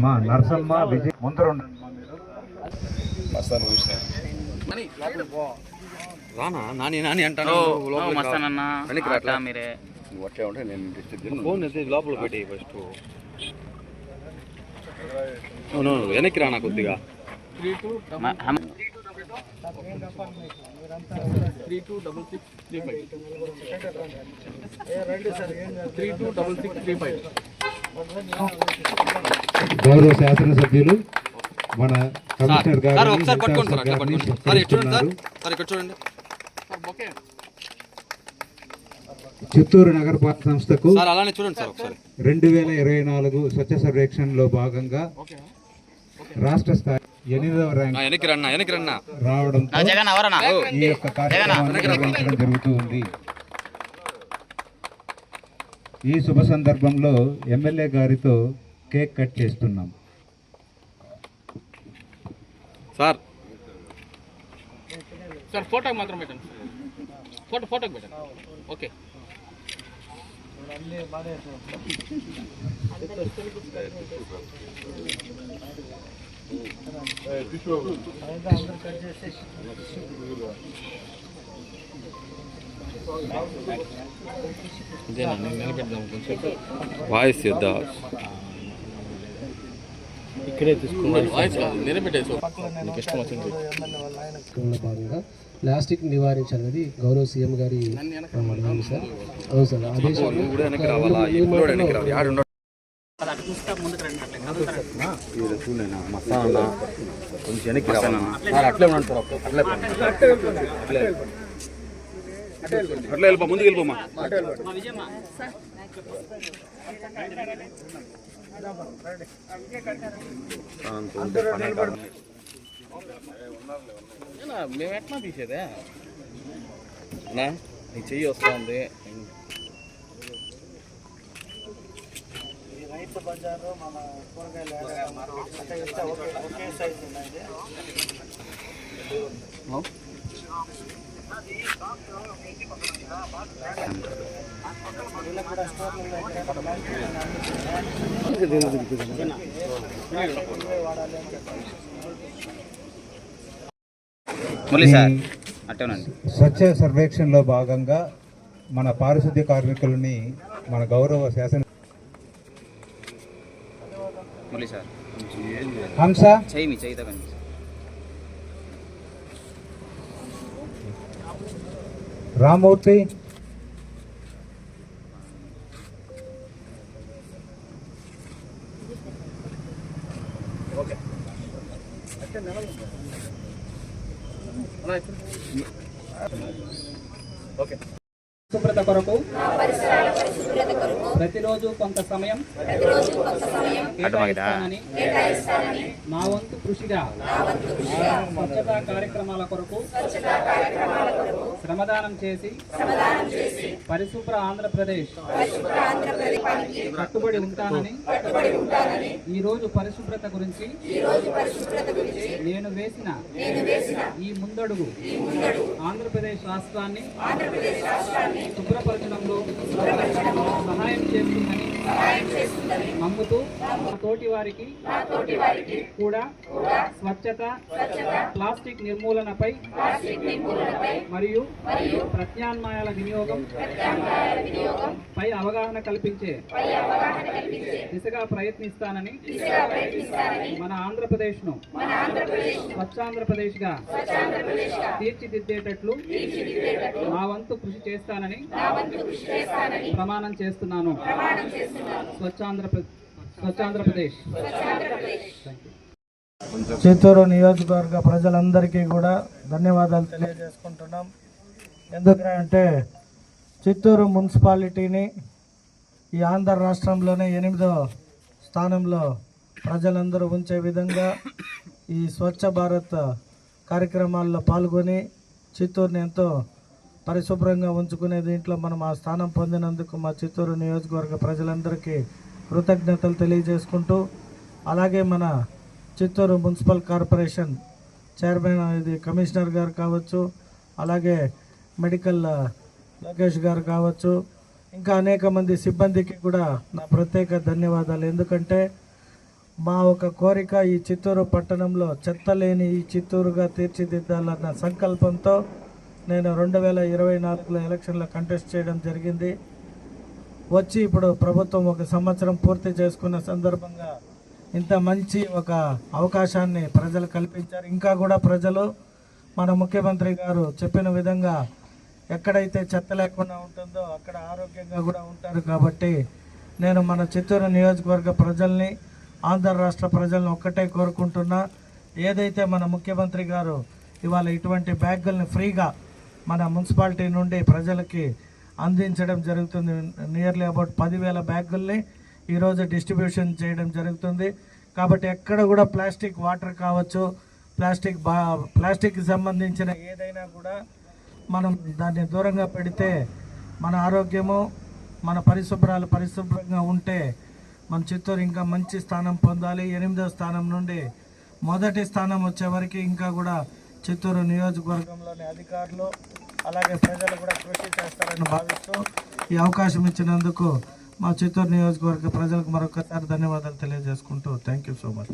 మా నరసమ్మ విజయ్ ముందర రానా? నాని నాని అంటాను. మస్తానన్నా వెనక్కి రాట్లా? మీరే. నువ్వు అట్లే ఉంటే నేను ఫోన్ ఎత్తి లోపల పెట్టి ఫస్ట్ అవును వెనక్కి రానా కొద్దిగా? మ- హమ్- గౌరవ శాసనసభ్యులు మన కమిషనర్ గారు ఒకసారి పట్టుకోండి సార్ అట్లా పట్టుకోండి. సార్ చూడండి సార్? సార్ ఇక్కడ చూడండి. చిత్తూరు నగరపాలక సంస్థకు రెండు వేల ఇరవై నాలుగు స్వచ్ఛ సర్వేక్షణలో భాగంగా రాష్ట్ర స్థాయి ఎనిమిదవ ర్యాంక్ వెనక్కి రన్నా వెనక్కి రన్నా. ఎవరన్నా ఈ యొక్క కార్యక్రమాన్ని నిర్వహించడం జరుగుతూ ఉంది ఈ శుభ సందర్భంలో ఎమ్మెల్యే గారితో కేక్ కట్ చేస్తున్నాం. సార్. సార్ ఫోటోకి మాత్రం పెట్టండి. ఫోటో ఫోటోకి పెట్టండి. ఓకే. కొంచెం వాయిస్ భాగంగా ప్లాస్టిక్ నివారించాలనేది గౌరవ సీఎం గారి అవును సార్ ఆదేశాలు చూడలేనా మస్తానా కొంచెం వెనక్కి రావాలా సార్ అట్లే ఉన్నాను సార్ ఒక్క- అట్లే పోండి. అట్లే అట్లే వెళ్ళిపో ముందుకు వెళ్ళిపోమా మేము ఎట్లా తీసేదే నా నీ చెయ్యి వస్తుంది మురళి సార్ అట్టేనండి. స్వచ్ఛ సర్వేక్షణలో భాగంగా మన పారిశుద్ధ్య కార్మికులని మన గౌరవ శాసన మురళి సార్ హంస చెయ్యి మీ చెయ్యి తగ్గండి రామూర్తి శుభ్రత కొరకు ప్రతిరోజు కొంత సమయం కేటాయిస్తానని నా వంతు కృషిగా స్వచ్ఛతా కార్యక్రమాల కొరకు శ్రమదానం చేసి పరిశుభ్ర ఆంధ్రప్రదేశ్ కట్టుబడి ఉంటానని ఈ రోజు పరిశుభ్రత గురించి నేను వేసిన ఈ ముందడుగు ఆంధ్రప్రదేశ్ రాష్ట్రాన్ని నమ్ముతూ తోటి వారికి కూడా స్వచ్ఛత ప్లాస్టిక్ నిర్మూలనపై మరియు ప్రత్యామ్నాయాల వినియోగం పై అవగాహన కల్పించే దిశగా ప్రయత్నిస్తానని మన ఆంధ్రప్రదేశ్ను స్వచ్ఛాంధ్రప్రదేశ్గా తీర్చిదిద్దేటట్లు నా వంతు కృషి చేస్తానని ప్రమాణం చేస్తున్నాను. చిత్తూరు నియోజకవర్గ ప్రజలందరికీ కూడా ధన్యవాదాలు తెలియజేసుకుంటున్నాం. ఎందుకంటే చిత్తూరు మున్సిపాలిటీని ఈ ఆంధ్ర రాష్ట్రంలోనే ఎనిమిదో స్థానంలో ప్రజలందరూ ఉంచే విధంగా ఈ స్వచ్ఛ భారత్ కార్యక్రమాల్లో పాల్గొని చిత్తూరుని ఎంతో పరిశుభ్రంగా ఉంచుకునే దీంట్లో మనం ఆ స్థానం పొందినందుకు మా చిత్తూరు నియోజకవర్గ ప్రజలందరికీ కృతజ్ఞతలు తెలియజేసుకుంటూ అలాగే మన చిత్తూరు మున్సిపల్ కార్పొరేషన్ చైర్మన్ ఇది కమిషనర్ గారు కావచ్చు అలాగే మెడికల్ లోకేష్ గారు కావచ్చు ఇంకా అనేక మంది సిబ్బందికి కూడా నా ప్రత్యేక ధన్యవాదాలు. ఎందుకంటే మా ఒక కోరిక ఈ చిత్తూరు పట్టణంలో చెత్త లేని ఈ చిత్తూరుగా తీర్చిదిద్దాలన్న సంకల్పంతో నేను రెండు వేల ఇరవై నాలుగులో ఎలక్షన్లో కంటెస్ట్ చేయడం జరిగింది. వచ్చి ఇప్పుడు ప్రభుత్వం ఒక సంవత్సరం పూర్తి చేసుకున్న సందర్భంగా ఇంత మంచి ఒక అవకాశాన్ని ప్రజలు కల్పించారు. ఇంకా కూడా ప్రజలు మన ముఖ్యమంత్రి గారు చెప్పిన విధంగా ఎక్కడైతే చెత్త లేకుండా ఉంటుందో అక్కడ ఆరోగ్యంగా కూడా ఉంటారు కాబట్టి నేను మన చిత్తూరు నియోజకవర్గ ప్రజల్ని ఆంధ్ర రాష్ట్ర ప్రజల్ని ఒక్కటే కోరుకుంటున్నా. ఏదైతే మన ముఖ్యమంత్రి గారు ఇవాళ ఇటువంటి బ్యాగుల్ని ఫ్రీగా మన మున్సిపాలిటీ నుండి ప్రజలకి అందించడం జరుగుతుంది. నియర్లీ అబౌట్ పదివేల బ్యాగుల్ని ఈరోజు డిస్ట్రిబ్యూషన్ చేయడం జరుగుతుంది. కాబట్టి ఎక్కడ కూడా ప్లాస్టిక్ వాటర్ కావచ్చు ప్లాస్టిక్ బా ప్లాస్టిక్కి సంబంధించిన ఏదైనా కూడా మనం దాన్ని దూరంగా పెడితే మన ఆరోగ్యము మన పరిశుభ్రాలు పరిశుభ్రంగా ఉంటే మన చిత్తూరు ఇంకా మంచి స్థానం పొందాలి. ఎనిమిదో స్థానం నుండి మొదటి స్థానం వచ్చే వరకు ఇంకా కూడా చిత్తూరు నియోజకవర్గంలోని అధికారులు అలాగే ప్రజలు కూడా కృషి చేస్తారని భావిస్తూ ఈ అవకాశం ఇచ్చినందుకు మా చిత్తూరు నియోజకవర్గ ప్రజలకు మరొకసారి ధన్యవాదాలు తెలియజేసుకుంటూ థ్యాంక్ యూ సో మచ్.